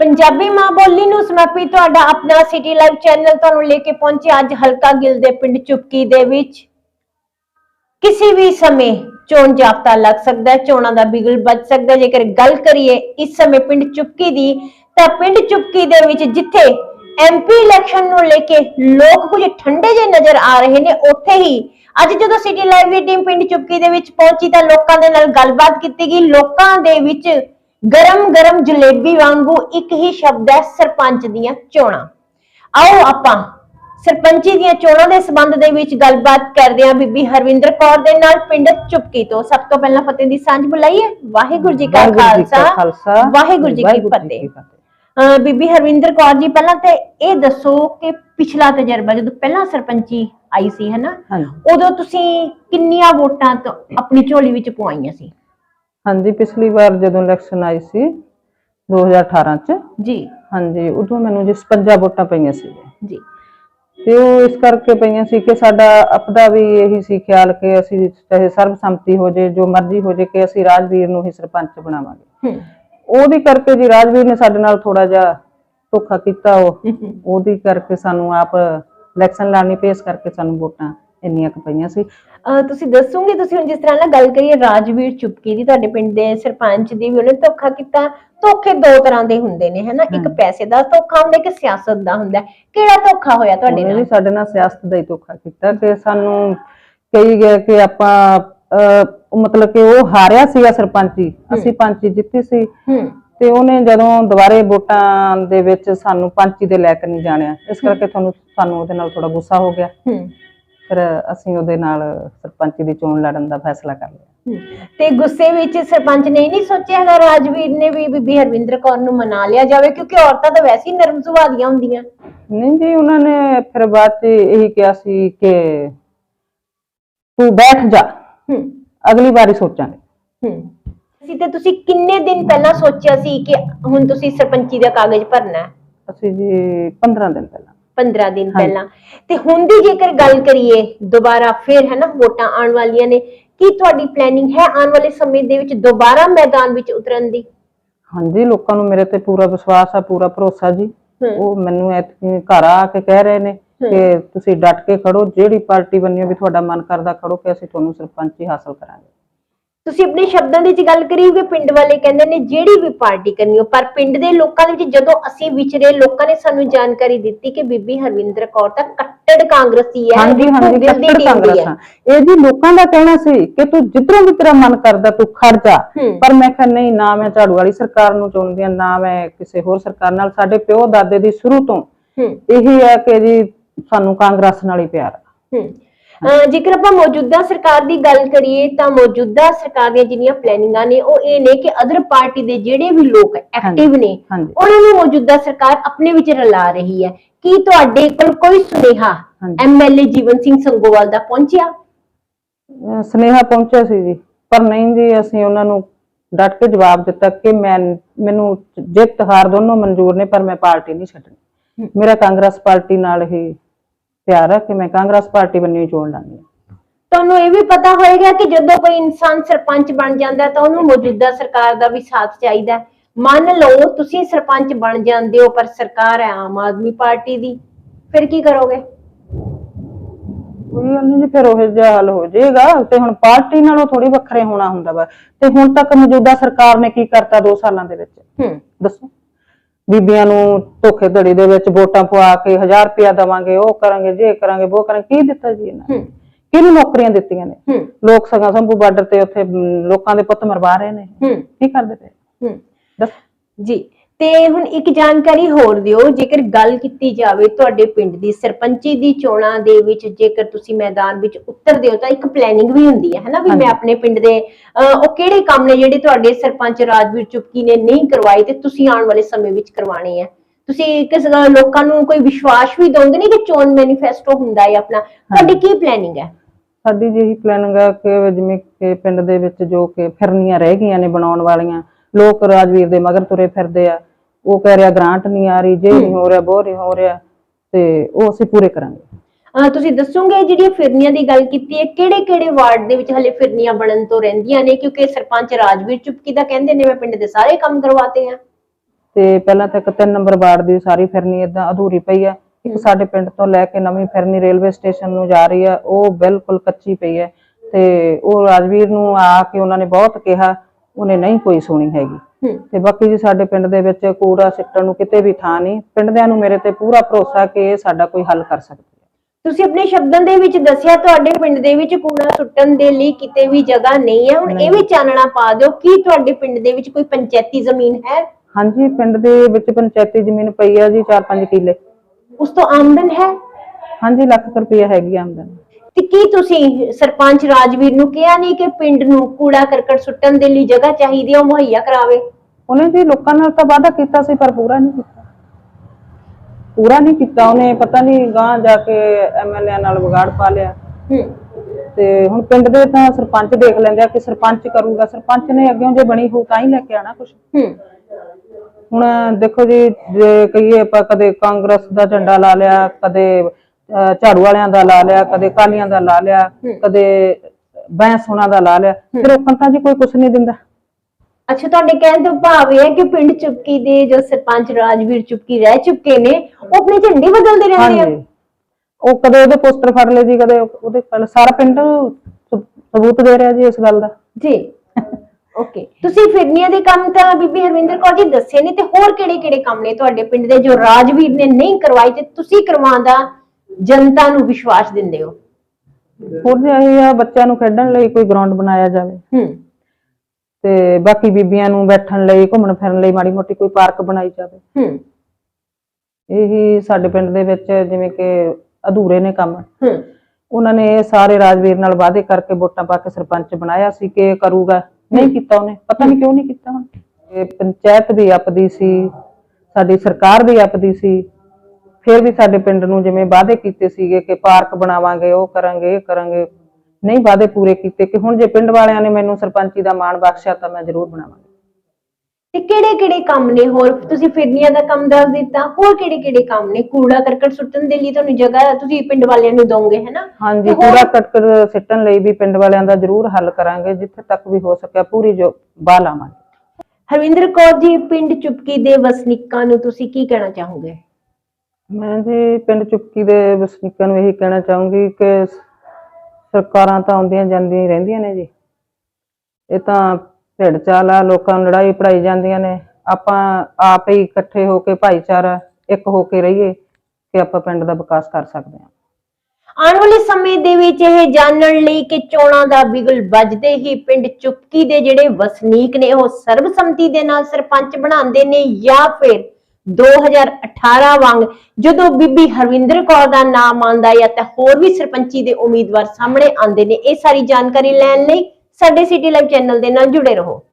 ਪੰਜਾਬੀ ਮਾਂ ਬੋਲੀ ਨੂੰ ਸਮਰਪਿਤ ਤੁਹਾਡਾ ਆਪਣਾ ਸਿਟੀ ਲਾਈਵ ਚੈਨਲ ਤੁਹਾਨੂੰ ਲੈ ਕੇ ਪਹੁੰਚੇ ਅੱਜ ਹਲਕਾ ਗਿੱਲ ਦੇ ਪਿੰਡ ਚੁਪਕੀ ਦੇ ਵਿੱਚ। ਕਿਸੇ ਵੀ ਸਮੇਂ ਚੋਣ ਜਾਬਤਾ ਲੱਗ ਸਕਦਾ ਹੈ, ਚੋਣਾਂ ਦਾ ਬਿਗਲ ਵੱਜ ਸਕਦਾ ਜੇਕਰ ਗੱਲ ਕਰੀਏ ਇਸ ਸਮੇਂ ਪਿੰਡ ਚੁਪਕੀ ਦੀ, ਤਾਂ ਪਿੰਡ ਚੁਪਕੀ ਦੇ ਵਿੱਚ ਜਿੱਥੇ ਐਮਪੀ ਇਲੈਕਸ਼ਨ ਨੂੰ ਲੈ ਕੇ ਲੋਕ ਕੁਝ ਠੰਡੇ ਜਿਹੇ ਨਜ਼ਰ ਆ ਰਹੇ ਨੇ, ਉੱਥੇ ਹੀ ਅੱਜ ਜਦੋਂ ਸਿਟੀ ਲਾਈਵ ਦੀ ਟੀਮ ਪਿੰਡ ਚੁਪਕੀ ਦੇ ਵਿੱਚ ਪਹੁੰਚੀ, ਤਾਂ ਲੋਕਾਂ ਦੇ ਨਾਲ ਗੱਲਬਾਤ ਕੀਤੀ ਗਈ। ਲੋਕਾਂ ਦੇ ਵਿੱਚ ਗਰਮ ਗਰਮ ਜਲੇਬੀ ਵਾਂਗੂ ਇੱਕ ਹੀ ਸ਼ਬਦ ਹੈ ਸਰਪੰਚ ਦੀਆਂ ਚੋਣਾਂ। ਆਓ ਆਪਾਂ ਸਰਪੰਚੀ ਦੀਆਂ ਚੋਣਾਂ ਦੇ ਸੰਬੰਧ ਦੇ ਵਿੱਚ ਗੱਲਬਾਤ ਕਰਦੇ ਹਾਂ। ਬੀਬੀ ਹਰਵਿੰਦਰ ਕੌਰ ਦੇ ਨਾਲ ਪਿੰਡ ਚੁਪਕੀ ਤੋਂ। ਸਭ ਤੋਂ ਪਹਿਲਾਂ ਫਤਿਹ ਦੀ ਸਾਂਝ ਬੁਲਾਈਏ। ਵਾਹਿਗੁਰੂ ਜੀ ਕਾ ਖਾਲਸਾ। ਵਾਹਿਗੁਰੂ ਜੀ ਕੀ ਫਤਿਹ। ਬੀਬੀ ਹਰਵਿੰਦਰ ਕੌਰ ਜੀ ਪਹਿਲਾਂ ਤੇ ਇਹ ਦੱਸੋ ਕਿ ਪਿਛਲਾ ਤਜਰਬਾ ਜਦੋਂ ਪਹਿਲਾਂ ਸਰਪੰਚੀ ਆਈ ਸੀ ਹਨਾ? ਉਦੋਂ ਤੁਸੀਂ ਕਿੰਨੀਆਂ ਵੋਟਾਂ ਤੋਂ ਆਪਣੀ ਝੋਲੀ ਵਿੱਚ ਪਵਾਈਆਂ ਸੀ? ਹਾਂਜੀ ਪਿਛਲੀ ਵਾਰ ਜਦੋਂ ਇਲੈਕਸ਼ਨ ਆਈ ਸੀ 2018 ਚ। ਜੀ। ਹਾਂਜੀ ਉਦੋਂ ਮੈਨੂੰ ਜੀ 56 ਵੋਟਾਂ ਪਈਆਂ ਸੀ। ਜੀ। ਤੇ ਉਹ ਇਸ ਕਰਕੇ ਪਈਆਂ ਸੀ ਕਿ ਸਾਡਾ ਆਪਦਾ ਵੀ ਇਹੀ ਸੀ ਖਿਆਲ ਕਿ ਅਸੀਂ ਚਾਹੇ ਸਰਬਸੰਮਤੀ ਹੋ ਜੇ ਜੋ ਮਰਜ਼ੀ ਹੋ ਜੇ ਕਿ ਅਸੀਂ ਰਾਜਵੀਰ ਨੂੰ ਹੀ ਸਰਪੰਚ ਬਣਾਵਾਂਗੇ। ਉਹਦੀ ਕਰਕੇ ਜੀ ਰਾਜਵੀਰ ਨੇ ਸਾਡੇ ਨਾਲ ਥੋੜਾ ਜਿਹਾ ਧੋਖਾ ਕੀਤਾ ਉਹ। ਉਹਦੀ ਕਰਕੇ ਸਾਨੂੰ ਆਪ ਇਲੈਕਸ਼ਨ ਲੜਨੀ ਪਈ ਇਸ ਕਰਕੇ ਸਾਨੂੰ ਵੋਟਾਂ ਇੰਨੀਆਂ ਕੁ ਪਈਆਂ ਸੀ। ਅਹ ਤੁਸੀਂ ਦੱਸੋਗੇ ਤੁਸੀਂ ਹੁਣ ਜਿਸ ਤਰ੍ਹਾਂ ਨਾਲ ਗੱਲ ਕਰੀਏ ਰਾਜਵੀਰ ਚੁਪਕੀ ਦੀ ਤੁਹਾਡੇ ਪਿੰਡ ਦੇ ਸਰਪੰਚ ਦੀ ਵੀ ਉਹਨੇ ਧੋਖਾ ਕੀਤਾ। ਧੋਖੇ ਦੋ ਤਰ੍ਹਾਂ ਦੇ ਹੁੰਦੇ ਨੇ ਹਨਾ? ਇੱਕ ਪੈਸੇ ਦਾ ਧੋਖਾ ਹੁੰਦਾ ਇੱਕ ਸਿਆਸਤ ਦਾ ਹੁੰਦਾ ਕਿਹੜਾ ਧੋਖਾ ਹੋਇਆ ਤੁਹਾਡੇ ਉਹਨੇ ਨਾਲ? ਵੀ ਸਾਡੇ ਨਾਲ ਸਿਆਸਤ ਦਾ ਹੀ ਧੋਖਾ ਕੀਤਾ ਕਿ ਸਾਨੂੰ ਕਹੀ ਗਿਆ ਕਿ ਆਪਾਂ ਅਹ, ਮਤਲਬ ਕਿ ਉਹ ਹਾਰਿਆ ਸੀਗਾ ਸਰਪੰਚੀ। ਅਸੀਂ ਪੰਚੀ ਜਿੱਤੀ ਸੀ। ਹੂੰ। ਤੇ ਉਹਨੇ ਜਦੋਂ ਦੁਬਾਰੇ ਵੋਟਾਂ ਦੇ ਵਿੱਚ ਸਾਨੂੰ ਪੰਚੀ ਦੇ ਲੈ ਕੇ ਨਹੀਂ ਜਾਣਿਆ ਇਸ ਕਰਕੇ ਤੁਹਾਨੂੰ ਸਾਨੂੰ ਉਹਦੇ ਨਾਲ ਥੋੜਾ ਗੁੱਸਾ ਹੋ ਗਿਆ। ਹੂੰ। ਫਿਰ ਅਸੀਂ ਉਹਦੇ ਨਾਲ ਸਰਪੰਚੀ ਦੀ ਚੋਣ ਲੜਨ ਦਾ ਫੈਸਲਾ ਕਰ ਲਿਆ। ਤੇ ਗੁੱਸੇ ਵਿੱਚ ਸਰਪੰਚ ਨੇ ਨਹੀਂ ਸੋਚਿਆ ਹੈਗਾ ਰਾਜਵੀਰ ਨੇ ਵੀ ਬੀਬੀ ਹਰਵਿੰਦਰ ਕੌਰ ਨੂੰ ਮਨਾ ਲਿਆ ਜਾਵੇ ਕਿਉਂਕਿ ਔਰਤਾਂ ਤਾਂ ਵੈਸੇ ਹੀ ਨਰਮ ਸੁਭਾਅ ਦੀਆਂ ਹੁੰਦੀਆਂ। ਨਹੀਂ ਜੀ ਉਹਨਾਂ ਨੇ ਫਿਰ ਬਾਅਦ ਚ ਇਹੀ ਕਿਹਾ ਸੀ ਕਿ ਤੂੰ ਬੈਠ ਜਾ। ਅਗਲੀ ਵਾਰੀ ਸੋਚਾਂਗੇ। ਅਸੀਂ ਤੇ ਤੁਸੀਂ ਕਿੰਨੇ ਦਿਨ ਪਹਿਲਾਂ ਸੋਚਿਆ ਸੀ ਕਿ ਹੁਣ ਤੁਸੀਂ ਸਰਪੰਚੀ ਦਾ ਕਾਗਜ਼ ਭਰਨਾ ਹੈ? ਅਸੀਂ ਜੀ 15 ਦਿਨ ਪਹਿਲਾਂ। 15 ਦਿਨ ਪਹਿਲਾਂ। ਤੇ ਹੁਣ ਦੀ ਜੇਕਰ ਗੱਲ ਕਰੀਏ ਦੁਬਾਰਾ ਫਿਰ ਹੈ ਨਾ ਵੋਟਾਂ ਆਉਣ ਵਾਲੀਆਂ ਨੇ ਕੀ ਤੁਹਾਡੀ ਪਲੈਨਿੰਗ ਹੈ ਆਉਣ ਵਾਲੇ ਸਮੇਂ ਦੇ ਵਿੱਚ ਦੁਬਾਰਾ ਮੈਦਾਨ ਵਿੱਚ ਉਤਰਨ ਦੀ? ਹਾਂਜੀ ਲੋਕਾਂ ਨੂੰ ਮੇਰੇ ਤੇ ਪੂਰਾ ਵਿਸ਼ਵਾਸ ਆ ਪੂਰਾ ਭਰੋਸਾ ਜੀ। ਉਹ ਮੈਨੂੰ ਐਤਕੀ ਘਰ ਆ ਕੇ ਕਹਿ ਰਹੇ ਨੇ ਕਿ ਤੁਸੀਂ ਡਟ ਕੇ ਖੜੋ ਜਿਹੜੀ ਪਾਰਟੀ ਬੰਨਿਓ ਵੀ ਤੁਹਾਡਾ ਮਨ ਕਰਦਾ ਖੜੋ ਕਿ ਅਸੀਂ ਤੁਹਾਨੂੰ ਸਰਪੰਚੀ ਹਾਸਲ ਕਰਾਂਗੇ। ਤੁਸੀਂ ਆਪਣੇ ਸ਼ਬਦਾਂ ਦੇ ਵਿੱਚ ਗੱਲ ਕਰੀ ਕਿ ਪਿੰਡ ਵਾਲੇ ਕਹਿੰਦੇ ਨੇ ਜਿਹੜੀ ਵੀ ਪਾਰਟੀ ਕਰਨੀ ਹੋ ਪਰ ਪਿੰਡ ਦੇ ਲੋਕਾਂ ਦੇ ਵਿੱਚ ਜਦੋਂ ਅਸੀਂ ਵਿਚਰੇ ਲੋਕਾਂ ਨੇ ਸਾਨੂੰ ਜਾਣਕਾਰੀ ਦਿੱਤੀ ਕਿ ਬੀਬੀ ਹਰਵਿੰਦਰ ਕੌਰ ਤਾਂ ਕੱਟੜ ਕਾਂਗਰਸੀ ਹੈ ਹਾਂਜੀ ਹਾਂਜੀ ਕੱਟੜ ਕਾਂਗਰਸ ਹੈ। ਆ ਇਹ ਜੀ ਲੋਕਾਂ ਦਾ ਕਹਿਣਾ ਸੀ ਕਿ ਤੂੰ ਜਿੱਧਰੋਂ ਵੀ ਤੇਰਾ ਮਨ ਕਰਦਾ ਤੂੰ ਖੜ ਜਾ। ਪਰ ਮੈਂ ਕਿਹਾ ਨਹੀਂ ਨਾ ਮੈਂ ਝਾੜੂ ਵਾਲੀ ਸਰਕਾਰ ਨੂੰ ਚੁਣਦੀ ਹਾਂ ਨਾ ਮੈਂ ਕਿਸੇ ਹੋਰ ਸਰਕਾਰ ਨਾਲ। ਸਾਡੇ ਪਿਓ ਦਾਦੇ ਦੀ ਸ਼ੁਰੂ ਤੋਂ ਇਹੀ ਹੈ ਕਿ ਜੀ ਸਾਨੂੰ ਕਾਂਗਰਸ ਨਾਲ ਹੀ ਪਿਆਰ ਆ। ਹੂੰ। ਜੇਕਰ ਆਪਾਂ ਮੌਜੂਦਾ ਸਰਕਾਰ ਦੀ ਗੱਲ ਕਰੀਏ ਤਾਂ ਮੌਜੂਦਾ ਸਰਕਾਰ ਦੀਆਂ ਜਿਹੜੀਆਂ ਪਲੈਨਿੰਗਾਂ ਨੇ ਉਹ ਇਹ ਨੇ ਕਿ ਅਦਰ ਪਾਰਟੀ ਦੇ ਜਿਹੜੇ ਵੀ ਲੋਕ ਐਕਟਿਵ ਨੇ ਉਹਨਾਂ ਨੂੰ ਮੌਜੂਦਾ ਸਰਕਾਰ ਆਪਣੇ ਵਿੱਚ ਰਲਾ ਰਹੀ ਹੈ। ਕੀ ਤੁਹਾਡੇ ਕੋਲ ਕੋਈ ਸੁਨੇਹਾ। ਐਮਐਲਏ ਜੀਵਨ ਸਿੰਘ ਸੰਗੋਵਾਲ ਦਾ ਪਹੁੰਚਿਆ? ਸੁਨੇਹਾ ਪਹੁੰਚਿਆ ਸੀ ਜੀ ਪਰ ਨਹੀਂ ਜੀ ਅਸੀਂ ਉਹਨਾਂ ਨੂੰ ਡਟ ਕੇ ਜਵਾਬ ਦਿੱਤਾ ਕਿ ਮੈਂ ਮੈਨੂੰ ਜਿੱਤ ਹਾਰ ਦੋਨੋਂ ਮਨਜ਼ੂਰ ਨੇ ਪਰ ਮੈਂ ਪਾਰਟੀ ਨਹੀਂ ਛੱਡਣੀ। ਮੇਰਾ ਕਾਂਗਰਸ ਪਾਰਟੀ ਨਾਲ ਹੀ ਪਿਆਰ ਹੈ ਕਿ ਮੈਂ ਕਾਂਗਰਸ ਪਾਰਟੀ ਬੰਨੀ ਚੋਣ ਲਾਂਗੀ ਤੁਹਾਨੂੰ ਇਹ ਵੀ ਪਤਾ ਹੋਏਗਾ ਕਿ ਜਦੋਂ ਕੋਈ ਇਨਸਾਨ ਸਰਪੰਚ ਬਣ ਜਾਂਦਾ ਤਾਂ ਉਹਨੂੰ ਮੌਜੂਦਾ ਸਰਕਾਰ ਦਾ ਵੀ ਸਾਥ ਚਾਹੀਦਾ ਹੈ। ਮੰਨ ਲਓ ਤੁਸੀਂ ਸਰਪੰਚ ਬਣ ਜਾਂਦੇ ਹੋ ਪਰ ਸਰਕਾਰ ਹੈ ਆਮ ਆਦਮੀ ਪਾਰਟੀ ਦੀ। ਫਿਰ ਕੀ ਕਰੋਗੇ? ਗੱਲ ਨਹੀਂ ਜੀ ਫਿਰ ਉਹ ਜਿਹਾ ਹੱਲ ਹੋ ਜਾਏਗਾ। ਤੇ ਹੁਣ ਪਾਰਟੀ ਨਾਲੋਂ ਥੋੜੀ ਵੱਖਰੇ ਹੋਣਾ ਹੁੰਦਾ ਵਾ। ਤੇ ਹੁਣ ਤੱਕ ਮੌਜੂਦਾ ਸਰਕਾਰ ਨੇ ਕੀ ਕਰਤਾ 2 ਸਾਲਾਂ ਦੇ ਵਿੱਚ? ਹੂੰ। ਦੱਸੋ। ਬੀਬੀਆਂ ਨੂੰ ਧੋਖੇਧੜੀ ਦੇ ਵਿੱਚ ਵੋਟਾਂ ਪਵਾ ਕੇ 1000 ਰੁਪਇਆ ਦਵਾਂਗੇ ਉਹ ਕਰਾਂਗੇ ਜੇ ਕਰਾਂਗੇ ਉਹ ਕਰਾਂਗੇ। ਕੀ ਦਿੱਤਾ ਜੀ ਇਹਨਾਂ ਨੇ? ਕਿਹਨੂੰ ਨੌਕਰੀਆਂ ਦਿੱਤੀਆਂ ਨੇ? ਲੋਕ ਸਗਾ ਸੰਭੂ ਬਾਰਡਰ ਤੇ ਉੱਥੇ ਲੋਕਾਂ ਦੇ ਪੁੱਤ ਮਰਵਾ ਰਹੇ ਨੇ। ਕੀ ਕਰਦੇ ਪਏ? ਦੱਸ। ਜੀ। ਤੇ ਹੁਣ ਇੱਕ ਜਾਣਕਾਰੀ ਹੋਰ ਦਿਓ ਜੇਕਰ ਗੱਲ ਕੀਤੀ ਜਾਵੇ ਤੁਹਾਡੇ ਪਿੰਡ ਦੀ ਸਰਪੰਚੀ ਦੀ ਚੋਣਾਂ ਦੇ ਵਿੱਚ ਜੇਕਰ ਤੁਸੀਂ ਮੈਦਾਨ ਵਿੱਚ ਉਤਰਦੇ ਹੋ ਤਾਂ ਇੱਕ ਪਲੈਨਿੰਗ ਵੀ ਹੁੰਦੀ ਹੈ ਹਨਾ ਵੀ ਮੈਂ ਆਪਣੇ ਪਿੰਡ ਦੇ ਉਹ ਕਿਹੜੇ ਕੰਮ ਨੇ ਜਿਹੜੇ ਤੁਹਾਡੇ ਸਰਪੰਚ ਰਾਜਵੀਰ ਚੁਪਕੀ ਨੇ ਨਹੀਂ ਕਰਵਾਏ ਤੇ ਤੁਸੀਂ ਆਉਣ ਵਾਲੇ ਸਮੇਂ ਵਿੱਚ ਕਰਵਾਣੇ ਆ? ਤੁਸੀਂ ਕਿਸ ਲੋਕਾਂ ਨੂੰ ਕੋਈ ਵਿਸ਼ਵਾਸ ਵੀ ਦੋਗੇ ਨਹੀਂ ਕਿ ਚੋਣ ਮੈਨੀਫੈਸਟੋ ਹੁੰਦਾ ਹੈ ਆਪਣਾ? ਤੁਹਾਡੀ ਕੀ ਪਲੈਨਿੰਗ ਹੈ? ਸਾਡੀ ਜਿਹੀ ਪਲੈਨਿੰਗ ਆ ਕਿ ਜਿਵੇਂ ਕਿ ਪਿੰਡ ਦੇ ਵਿੱਚ ਜੋ ਕਿ ਫਿਰਨੀਆਂ ਰਹਿ ਗਈਆਂ ਨੇ ਬਣਾਉਣ ਵਾਲੀਆਂ ਲੋਕ ਰਾਜਵੀਰ ਦੇ ਮਗਰ ਤੁਰੇ ਫਿਰਦੇ ਆ। ਉਹ ਕਹਿ ਰਿਹਾ ਗ੍ਰਾਂਟ ਨਹੀਂ ਆ ਰਹੀ ਜੇ ਨਹੀਂ ਹੋ ਰਿਹਾ ਬੋ ਨਹੀਂ ਹੋ ਰਿਹਾ ਤੇ ਉਹ ਅਸੀਂ ਪੂਰੇ ਕਰਾਂਗੇ। ਅਹ ਤੁਸੀਂ ਦੱਸੋਗੇ ਜਿਹੜੀਆਂ ਫਿਰਨੀਆਂ ਦੀ ਗੱਲ ਕੀਤੀ ਹੈ ਕਿਹੜੇ ਕਿਹੜੇ ਵਾਰਡ ਦੇ ਵਿੱਚ ਹਲੇ ਫਿਰਨੀਆਂ ਬਣਨ ਤੋਂ ਰਹਿੰਦੀਆਂ ਨੇ? ਕਿਉਂਕਿ ਸਰਪੰਚ ਰਾਜਵੀਰ ਚੁਪਕੀ ਦਾ ਕਹਿੰਦੇ ਨੇ ਮੈਂ ਪਿੰਡ ਦੇ ਸਾਰੇ ਕੰਮ ਕਰਵਾਤੇ ਆ। ਤੇ ਪਹਿਲਾਂ ਤਾਂ ਇੱਕ ਤਿੰਨ ਨੰਬਰ ਵਾਰਡ ਦੀ ਸਾਰੀ ਫਿਰਨੀ ਇਦਾਂ ਅਧੂਰੀ ਪਈ ਹੈ ਇੱਕ ਸਾਡੇ ਪਿੰਡ ਤੋਂ ਲੈ ਕੇ ਨਵੀਂ ਫਿਰਨੀ ਰੇਲਵੇ ਸਟੇਸ਼ਨ ਨੂੰ ਜਾ ਰਹੀ ਹੈ ਉਹ ਬਿਲਕੁਲ ਕੱਚੀ ਪਈ ਹੈ ਤੇ ਉਹ ਰਾਜਵੀਰ ਨੂੰ ਆ ਕੇ ਉਹਨਾਂ ਨੇ ਬਹੁਤ ਕਿਹਾ ਉਹਨੇ ਨਹੀਂ ਕੋਈ ਸੁਣੀ ਹੈਗੀ। ਤੇ ਬਾਕੀ ਜੀ ਸਾਡੇ ਪਿੰਡ ਦੇ ਵਿੱਚ ਕੂੜਾ ਸਿੱਟਣ ਨੂੰ ਕਿਤੇ ਵੀ ਥਾਂ ਨਹੀਂ। ਪਿੰਡਿਆਂ ਨੂੰ ਮੇਰੇ ਤੇ ਪੂਰਾ ਭਰੋਸਾ ਕਿ ਇਹ ਸਾਡਾ ਕੋਈ ਹੱਲ ਕਰ ਸਕਦੀ ਤੁਸੀਂ ਆਪਣੇ ਸ਼ਬਦਾਂ ਦੇ ਵਿੱਚ ਦੱਸਿਆ ਤੁਹਾਡੇ ਪਿੰਡ ਦੇ ਵਿੱਚ ਕੂੜਾ ਸੁੱਟਣ ਦੇ ਲਈ ਕਿਤੇ ਵੀ ਜਗ੍ਹਾ ਨਹੀਂ ਹੈ। ਹੁਣ ਇਹ ਵੀ ਚਾਨਣਾ ਪਾ ਦਿਓ ਕਿ ਤੁਹਾਡੇ ਪਿੰਡ ਦੇ ਵਿੱਚ ਕੋਈ ਪੰਚਾਇਤੀ ਜ਼ਮੀਨ ਹੈ? ਹਾਂਜੀ ਪਿੰਡ ਦੇ ਵਿੱਚ ਪੰਚਾਇਤੀ ਜ਼ਮੀਨ ਪਈ ਹੈ ਜੀ 4-5 ਕਿੱਲੇ। ਉਸ ਤੋਂ ਆਮਦਨ ਹੈ? ਹਾਂਜੀ ਲੱਖ ਰੁਪਈਆ ਹੈਗੀ ਆਮਦਨ। ਤੇ ਕੀ ਤੁਸੀਂ ਸਰਪੰਚ ਰਾਜਵੀਰ ਨੂੰ ਕਿਹਾ ਨਹੀਂ ਕਿ ਪਿੰਡ ਨੂੰ ਕੂੜਾ ਕਰਕਟ ਸੁੱਟਣ ਦੇ ਲਈ ਜਗ੍ਹਾ ਚਾਹੀਦੀ ਹੈ ਉਹ ਮੁਹੱਈਆ ਕਰਾਵੇ? ਉਹਨੇ ਜੀ ਲੋਕਾਂ ਨਾਲ ਤਾਂ ਵਾਅਦਾ ਕੀਤਾ ਸੀ ਪਰ ਪੂਰਾ ਨਹੀਂ ਕੀਤਾ। ਪੂਰਾ ਨਹੀਂ ਕੀਤਾ ਉਹਨੇ ਪਤਾ ਨਹੀਂ ਗਾਂ ਜਾ ਕੇ ਐਮਐਲਏ ਨਾਲ ਵਿਗਾੜ ਪਾ ਲਿਆ। ਹੂੰ। ਤੇ ਹੁਣ ਪਿੰਡ ਦੇ ਤਾਂ ਸਰਪੰਚ ਦੇਖ ਲੈਂਦੇ ਆ ਕਿ ਸਰਪੰਚ ਕਰੂਗਾ ਸਰਪੰਚ ਨੇ ਅੱਗੇ ਜੇ ਬਣੀ ਹੋਊ ਤਾਂ ਹੀ ਲੈ ਕੇ ਆਣਾ ਕੁਝ ਹੂੰ। ਹੁਣ ਦੇਖੋ ਜੀ ਜੇ ਕਹੀਏ ਆਪਾਂ ਕਦੇ ਕਾਂਗਰਸ ਦਾ ਝੰਡਾ ਲਾ ਲਿਆ ਕਦੇ ਅਹ, ਝਾੜੂ ਵਾਲਿਆਂ ਦਾ ਲਾ ਲਿਆ ਕਦੇ ਕਾਲੀਆਂ ਦਾ ਲਾ ਲਿਆ ਕਦੇ ਬੈਂਸ ਹੋਣਾ ਦਾ ਲਾ ਲਿਆ। ਫਿਰ ਲੋਕਾਂ ਤਾਂ ਜੀ ਕੋਈ ਕੁਝ ਨਹੀਂ ਦਿੰਦਾ। ਅੱਛਾ ਤੁਹਾਡੇ ਕਹਿਣ ਤੋਂ ਭਾਵ ਇਹ ਹੈ ਕਿ ਪਿੰਡ ਚੁੱਕੀ ਦੇ ਜੋ ਸਰਪੰਚ ਰਾਜਵੀਰ ਚੁੱਕੀ ਰਹਿ ਚੁੱਕੇ ਨੇ ਉਹ ਆਪਣੇ ਝੰਡੇ ਬਦਲਦੇ ਰਹਿੰਦੇ ਆ? ਹਾਂਜੀ। ਉਹ ਕਦੇ ਉਹਦੇ ਪੋਸਟਰ ਫੜ ਲਏ ਜੀ ਕਦੇ ਉਹਦੇ ਸਾਰਾ ਪਿੰਡ ਸਬ- ਸਬੂਤ ਦੇ ਰਿਹਾ ਜੀ ਇਸ ਗੱਲ ਦਾ। ਜੀ। ਓਕੇ। ਤੁਸੀਂ ਫਿਰਨੀਆਂ ਦੇ ਕੰਮ ਤਾਂ ਬੀਬੀ ਹਰਵਿੰਦਰ ਕੌਰ ਜੀ ਦੱਸੇ ਨੇ ਤੇ ਹੋਰ ਕਿਹੜੇ ਕਿਹੜੇ ਕੰਮ ਨੇ ਤੁਹਾਡੇ ਪਿੰਡ ਦੇ ਜੋ ਰਾਜਵੀਰ ਨੇ ਨਹੀਂ ਕਰਵਾਏ ਤੇ ਤੁਸੀਂ ਕਰਵਾਉਣ ਦਾ ਜਨਤਾ ਨੂੰ ਵਿਸ਼ਵਾਸ ਦਿੰਦੇ ਹੋ? ਹੋਰ ਇਹ ਆ ਬੱਚਿਆਂ ਨੂੰ ਖੇਡਣ ਲਈ ਕੋਈ ਗਰਾਊਂਡ ਬਣਾਇਆ ਜਾਵੇ। ਹੂੰ। ਤੇ ਬਾਕੀ ਬੀਬੀਆਂ ਨੂੰ ਬੈਠਣ ਲਈ ਘੁੰਮਣ ਫਿਰਨ ਲਈ ਮਾੜੀ ਮੋਟੀ ਕੋਈ ਪਾਰਕ ਬਣਾਈ ਜਾਵੇ। ਹੂੰ। ਇਹੀ ਸਾਡੇ ਪਿੰਡ ਦੇ ਵਿੱਚ ਜਿਵੇਂ ਕਿ ਅਧੂਰੇ ਨੇ ਕੰਮ। ਹੂੰ। ਉਹਨਾਂ ਨੇ ਸਾਰੇ ਰਾਜਵੀਰ ਨਾਲ ਵਾਅਦੇ ਕਰਕੇ ਵੋਟਾਂ ਪਾ ਕੇ ਸਰਪੰਚ ਬਣਾਇਆ ਸੀ ਕਿ ਕਰੂਗਾ। ਨਹੀਂ ਕੀਤਾ ਉਹਨੇ। ਪਤਾ ਨਹੀਂ ਕਿਉਂ ਨਹੀਂ ਕੀਤਾ ਹੁਣ ਇਹ ਪੰਚਾਇਤ ਵੀ ਆਪਦੀ ਸੀ ਸਾਡੀ ਸਰਕਾਰ ਵੀ ਆਪਦੀ ਸੀ। ਫਿਰ ਵੀ ਸਾਡੇ ਪਿੰਡ ਨੂੰ ਜਿਵੇਂ ਵਾਅਦੇ ਕੀਤੇ ਸੀਗੇ ਕਿ ਪਾਰਕ ਬਣਾਵਾਂਗੇ ਉਹ ਕਰਾਂਗੇ ਇਹ ਕਰਾਂਗੇ ਨਹੀਂ ਵਾਅਦੇ ਪੂਰੇ ਕੀਤੇ ਕਿ ਹੁਣ ਜੇ ਪਿੰਡ ਵਾਲਿਆਂ ਨੇ ਮੈਨੂੰ ਸਰਪੰਚੀ ਦਾ ਮਾਣ ਬਖਸ਼ਿਆ ਤਾਂ ਮੈਂ ਜ਼ਰੂਰ ਬਣਾਵਾਂਗੀ। ਤੇ ਕਿਹੜੇ ਕਿਹੜੇ ਕੰਮ ਨੇ ਹੋਰ? ਤੁਸੀਂ ਫਿਰਨੀਆਂ ਦਾ ਕੰਮ ਦੱਸ ਦਿੱਤਾ ਹੋਰ ਕਿਹੜੇ ਕਿਹੜੇ ਕੰਮ ਨੇ? ਕੂੜਾ ਕਰਕਟ ਸੁੱਟਣ ਦੇ ਲਈ ਤੁਹਾਨੂੰ ਜਗ੍ਹਾ ਤੁਸੀਂ ਪਿੰਡ ਵਾਲਿਆਂ ਨੂੰ ਦੋਗੇ ਹੈਨਾ? ਹਾਂਜੀ ਕੂੜਾ ਕਟਕਰ ਸਿੱਟਣ ਲਈ ਵੀ ਪਿੰਡ ਵਾਲਿਆਂ ਦਾ ਜ਼ਰੂਰ ਹੱਲ ਕਰਾਂਗੇ ਜਿੱਥੇ ਤੱਕ ਵੀ ਹੋ ਸਕਿਆ ਪੂਰੀ ਜੋ ਬਾਹ ਲਾਵਾਂਗੇ। ਹਰਵਿੰਦਰ ਕੌਰ ਜੀ ਪਿੰਡ ਚੁਪਕੀ ਦੇ ਵਸਨੀਕਾਂ ਨੂੰ ਤੁਸੀਂ ਕੀ ਕਹਿਣਾ ਚਾਹੋਗੇ? ਮੈਂ ਜੀ ਪਿੰਡ ਚੁੱਕੀ ਦੇ ਵਸਨੀਕਾਂ ਨੂੰ ਇਹੀ ਕਹਿਣਾ ਚਾਹੂੰਗੀ ਕਿ ਸਰਕਾਰਾਂ ਤਾਂ ਆਉਂਦੀਆਂ ਜਾਂਦੀਆਂ ਹੀ ਰਹਿੰਦੀਆਂ ਨੇ ਜੀ। ਇਹ ਤਾਂ ਭੇਡ ਚਾਲ ਆ, ਲੋਕਾਂ ਨੂੰ ਲੜਾਈ ਪੜਾਈ ਜਾਂਦੀਆਂ ਨੇ। ਆਪਾਂ ਆਪ ਹੀ ਇਕੱਠੇ ਹੋ ਕੇ ਭਾਈਚਾਰਾ ਇੱਕ ਹੋ ਕੇ ਰਹੀਏ ਕਿ ਆਪਾਂ ਪਿੰਡ ਦਾ ਵਿਕਾਸ ਕਰ ਸਕਦੇ ਹਾਂ। ਆਉਣ ਵਾਲੇ ਸਮੇਂ ਦੇ ਵਿੱਚ ਇਹ ਜਾਣਨ ਲਈ ਕਿ ਚੋਣਾਂ ਦਾ ਬਿਗਲ ਵੱਜਦੇ ਹੀ ਪਿੰਡ ਚੁੱਪਕੀ ਦੇ ਜਿਹੜੇ ਵਸਨੀਕ ਨੇ, ਉਹ ਸਰਬਸੰਮਤੀ ਦੇ ਨਾਲ ਸਰਪੰਚ ਬਣਾਉਂਦੇ ਨੇ ਜਾਂ ਫਿਰ 2018 ਵਾਂਗ ਜਦੋਂ ਬੀਬੀ ਹਰਵਿੰਦਰ ਕੌਰ ਦਾ ਨਾਮ ਆਉਂਦਾ ਜਾਂ ਤਾਂ ਹੋਰ ਵੀ ਸਰਪੰਚੀ ਦੇ ਉਮੀਦਵਾਰ ਸਾਹਮਣੇ ਆਉਂਦੇ ਨੇ, ਇਹ ਸਾਰੀ ਜਾਣਕਾਰੀ ਲੈਣ ਲਈ ਸਾਡੇ ਸਿਟੀ ਲਾਈਵ ਚੈਨਲ ਦੇ ਨਾਲ ਜੁੜੇ ਰਹੋ।